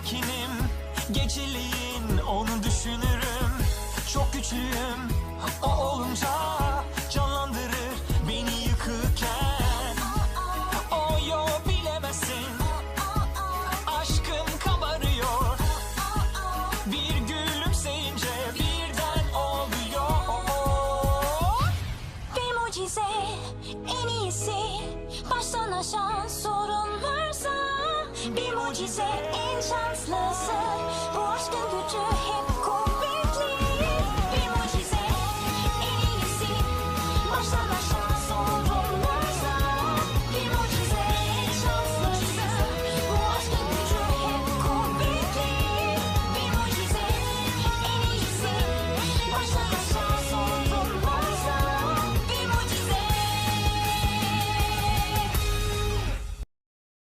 Sakinim Geceleyin onu düşünürüm. Çok güçlüyüm, o olunca Canlandırır beni yıkırken O yo Aşkım kabarıyor. Bir en iyisi Baştan aşağı sorun varsa Bir mucize en şanslısı. Bu aşkın gücü hep kuvvetli. Bir mucize en iyisi Baştan aşağı